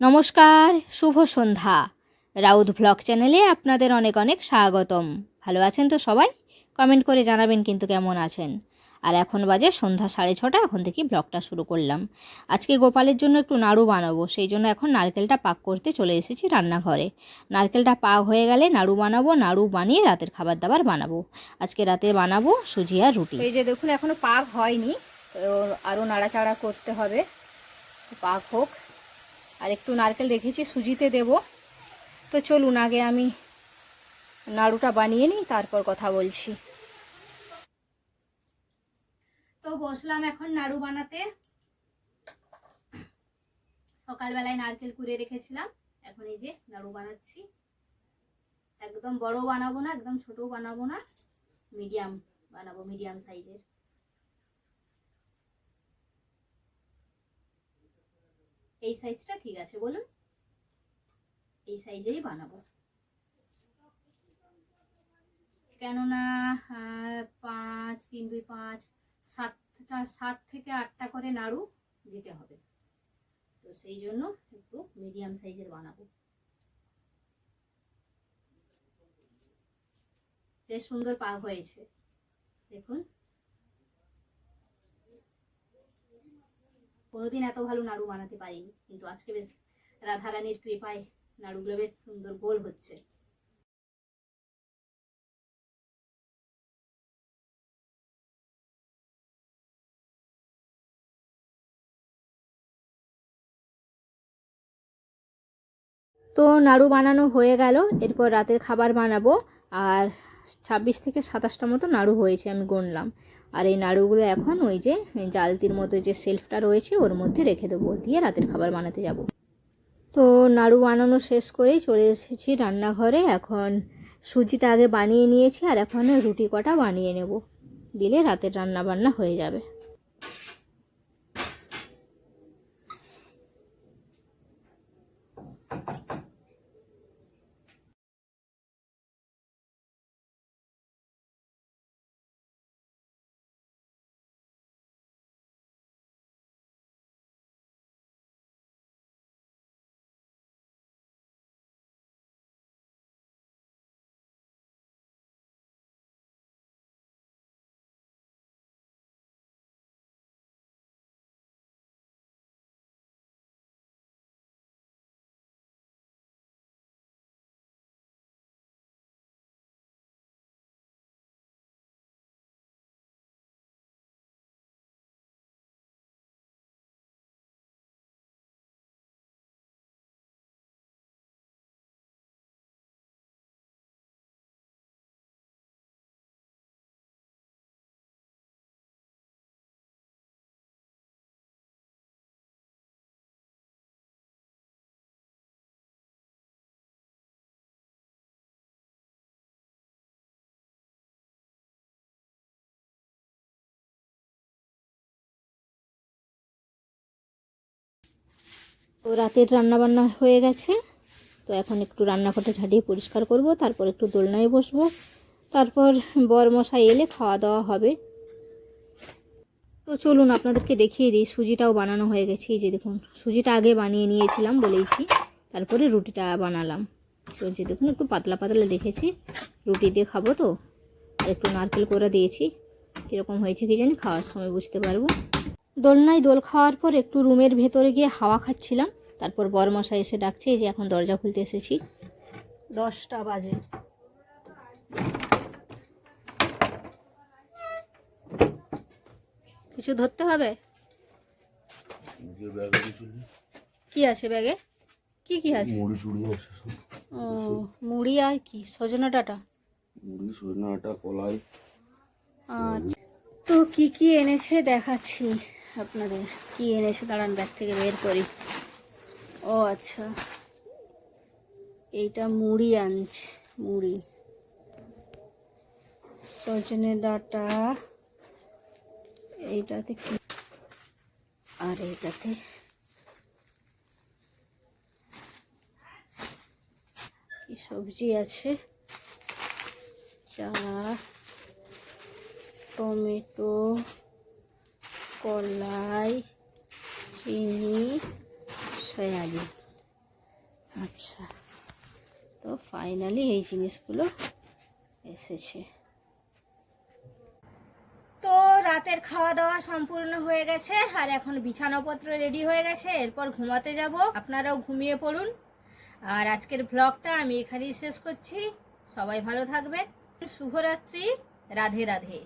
নমস্কার, শুভ সন্ধ্যা। রাউত ভ্লগ চ্যানেলে আপনাদের অনেক অনেক স্বাগতম। ভালো আছেন তো সবাই? কমেন্ট করে জানাবেন কিন্তু কেমন আছেন। আর এখন বাজে সন্ধ্যা সাড়ে ছটা, এখন থেকে ব্লগটা শুরু করলাম। আজকে গোপালের জন্য একটু নাড়ু বানাবো, সেই জন্য এখন নারকেলটা পাক করতে চলে এসেছি রান্নাঘরে। নারকেলটা পাক হয়ে গেলে নাড়ু বানাবো, নাড়ু বানিয়ে রাতের খাবার দাবার বানাবো। আজকে রাতে বানাবো সুজি আর রুটি। এই যে দেখুন এখনও পাক হয়নি। আরও নাড়াচাড়া করতে হবে। পাক হোক। আর একটু নারকেল রেখেছি, সুজিতে দেব। তো চলুন, আগে আমি নাড়ুটা বানিয়ে নিই, তারপর কথা বলছি। তো বসলাম এখন নাড়ু বানাতে। সকালবেলায় নারকেল কুড়ে রেখেছিলাম, এখন এই যে নাড়ু বানাচ্ছি। একদম বড় বানাবো না, একদম ছোটও বানাবো না, মিডিয়াম বানাবো, মিডিয়াম সাইজের। এই সাইজটা ঠিক আছে, বলুন। এই সাইজেরই বানাবো। কেননা পাঁচ, তিন, দুই, পাঁচ, সাতটা, সাত থেকে আটটা করে নাড়ু দিতে হবে। তো সেই জন্য একটু মিডিয়াম সাইজের বানাবো। বেশ সুন্দর পা হয়েছে। দেখুন কোনোদিন এত ভালো নাড়ু বানাতে পারিনি। কিন্তু আজকে বেশ রাধারানীর কৃপায় নাড়ুগুলো বেশ সুন্দর গোল হচ্ছে। তো নাড়ু বানানো হয়ে গেল। এরপর রাতের খাবার বানাবো। আর ছাব্বিশ থেকে সাতাশটা মতো নাড়ু হয়েছে আমি গুনলাম। আর এই নাড়ুগুলো এখন ওই যে জালতির মতো যে সেলফটা রয়েছে ওর মধ্যে রেখে দেবো, দিয়ে রাতের খাবার বানাতে যাব। তো নাড়ু বানানো শেষ করেই চলে এসেছি রান্নাঘরে। এখন সুজিটা আগে বানিয়ে নিয়েছি আর এখন রুটি কটা বানিয়ে নেব। দিলে রাতের রান্না বান্না হয়ে যাবে। তো রাতের রান্না বান্না হয়ে গেছে। তো এখন একটু রান্নাঘরটা ঝাঁটিয়ে পরিষ্কার করব, তারপর একটু দোলনায় বসবো। তারপর বর মশাই এলে খাওয়া দাওয়া হবে। তো চলুন আপনাদেরকে দেখিয়ে দিই, সুজিটাও বানানো হয়ে গেছে। যে দেখুন, সুজিটা আগে বানিয়ে নিয়েছিলাম বলেইছি, তারপরে রুটিটা বানালাম। তো যে দেখুন, একটু পাতলা পাতলা রেখেছি রুটি দিয়ে খাব তো একটু নারকেল করে দিয়েছি। কীরকম হয়েছে কি জানি, খাওয়ার সময় বুঝতে পারব। দোলনায় দোল খাওয়ার পর একটু রুমের ভেতরে গিয়ে হাওয়া খাচ্ছিলাম। তারপর বরমশা এসে ডাকছে এই যে এখন দরজা খুলতে এসেছি। দশটা বাজে। কিছু ধরতে হবে। কি আছে ব্যাগে? কি কি আছে? মুড়ি টুড়ি আছে সব। ও মুড়ি আর কি? সজনা ডাটা? মুড়ি সজনা আটা কলাই। আচ্ছা তো কি কি এনেছে দেখাচ্ছি। আপনাদের কি এনেছে? দাঁড়ান, ব্যাগ থেকে বের করি। ও আচ্ছা। এইটা মুড়ি আনছে, মুড়ি। সজনে ডাটা, এইটাতে কি? আর এইটাতে? কি সবজি আছে? চা, টমেটো কলাই, চিনি, সয়াবিন। আচ্ছা তো ফাইনালি এই জিনিসগুলো এসেছে। তো রাতের খাওয়া দাওয়া সম্পূর্ণ হয়ে গেছে, আর এখন বিছানাপত্র রেডি হয়ে গেছে, এরপর ঘুমাতে যাব। আপনারাও ঘুমিয়ে পড়ুন। আর আজকের ব্লগটা আমি এখানেই শেষ করছি। সবাই ভালো থাকবেন। শুভরাত্রি। রাধে রাধে।